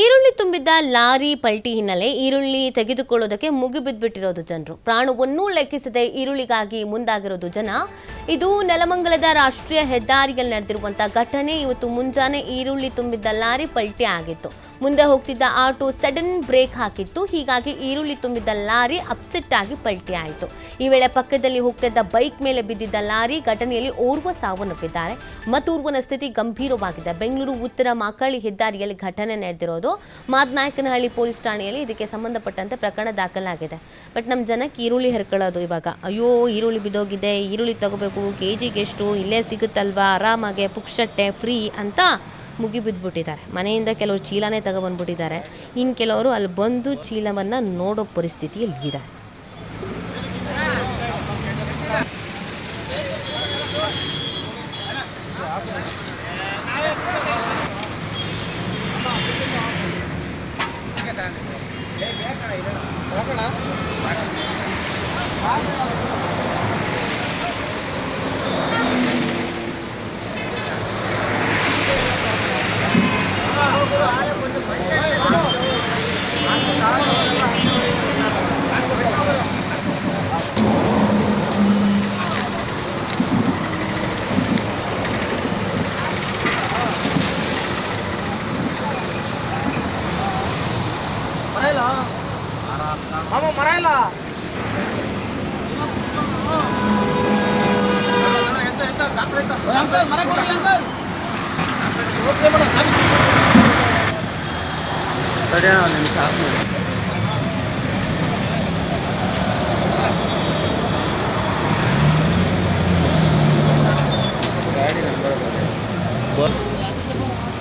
ಈರುಳ್ಳಿ ತುಂಬಿದ್ದ ಲಾರಿ ಪಲ್ಟಿ ಹಿನ್ನೆಲೆ ಈರುಳ್ಳಿ ತೆಗೆದುಕೊಳ್ಳೋದಕ್ಕೆ ಮುಗಿಬಿದ್ಬಿಟ್ಟಿರೋದು ಜನರು. ಪ್ರಾಣವನ್ನೂ ಲೆಕ್ಕಿಸದೆ ಈರುಳ್ಳಿಗಾಗಿ ಮುಂದಾಗಿರೋದು ಜನ. ಇದು ನೆಲಮಂಗಲದ ರಾಷ್ಟ್ರೀಯ ಹೆದ್ದಾರಿಯಲ್ಲಿ ನಡೆದಿರುವಂತಹ ಘಟನೆ. ಇವತ್ತು ಮುಂಜಾನೆ ಈರುಳ್ಳಿ ತುಂಬಿದ್ದ ಲಾರಿ ಪಲ್ಟಿ ಆಗಿತ್ತು. ಮುಂದೆ ಹೋಗ್ತಿದ್ದ ಆಟೋ ಸಡನ್ ಬ್ರೇಕ್ ಹಾಕಿತ್ತು. ಹೀಗಾಗಿ ಈರುಳ್ಳಿ ತುಂಬಿದ್ದ ಲಾರಿ ಅಪ್ಸೆಟ್ ಆಗಿ ಪಲ್ಟಿ ಆಯಿತು. ಈ ವೇಳೆ ಪಕ್ಕದಲ್ಲಿ ಹೋಗ್ತಿದ್ದ ಬೈಕ್ ಮೇಲೆ ಬಿದ್ದಿದ್ದ ಲಾರಿ ಘಟನೆಯಲ್ಲಿ ಓರ್ವ ಸಾವನ್ನಪ್ಪಿದ್ದಾರೆ. ಮತ್ತೋರ್ವನ ಸ್ಥಿತಿ ಗಂಭೀರವಾಗಿದೆ. ಬೆಂಗಳೂರು ಉತ್ತರ ಮಾಕಳಿ ಹೆದ್ದಾರಿಯಲ್ಲಿ ಘಟನೆ ನಡೆದಿರೋದು ಮಾದನಾಯಕನಹಳ್ಳಿ ಪೊಲೀಸ್ ಠಾಣೆಯಲ್ಲಿ. ಇದಕ್ಕೆ ಸಂಬಂಧಪಟ್ಟಂತೆ ಪ್ರಕರಣ ದಾಖಲಾಗಿದೆ. ಬಟ್ ನಮ್ಮ ಜನಕ್ಕೆ ಈರುಳ್ಳಿ ಹೆರ್ಕೊಳ್ಳೋದು ಇವಾಗ. ಅಯ್ಯೋ, ಈರುಳ್ಳಿ ಬಿದ್ದೋಗಿದೆ, ಈರುಳ್ಳಿ ತಗೋಬೇಕು ಕೆ ಜಿಗೆಷ್ಟು ಇಲ್ಲೇ ಸಿಗುತ್ತಲ್ವಾ, ಆರಾಮಾಗೆ ಪುಕ್ಷಟ್ಟೆ, ಫ್ರೀ ಅಂತ ಮುಗಿಬಿದ್ಬಿಟ್ಟಿದ್ದಾರೆ. ಮನೆಯಿಂದ ಕೆಲವರು ಚೀಲನೇ ತಗೊಬಂದ್ಬಿಟ್ಟಿದ್ದಾರೆ. ಇನ್ನು ಕೆಲವರು ಅಲ್ಲಿ ಬಂದು ಚೀಲವನ್ನು ನೋಡೋ ಪರಿಸ್ಥಿತಿಯಲ್ಲಿ ಇದ್ದಾರೆ Vamos, Marela. டாக்டர் டாக்டர் மரக்கூடல டாக்டர் ஓகே மேடம். કરિયાણા અને સાપુર ગાડી નંબર બરાબર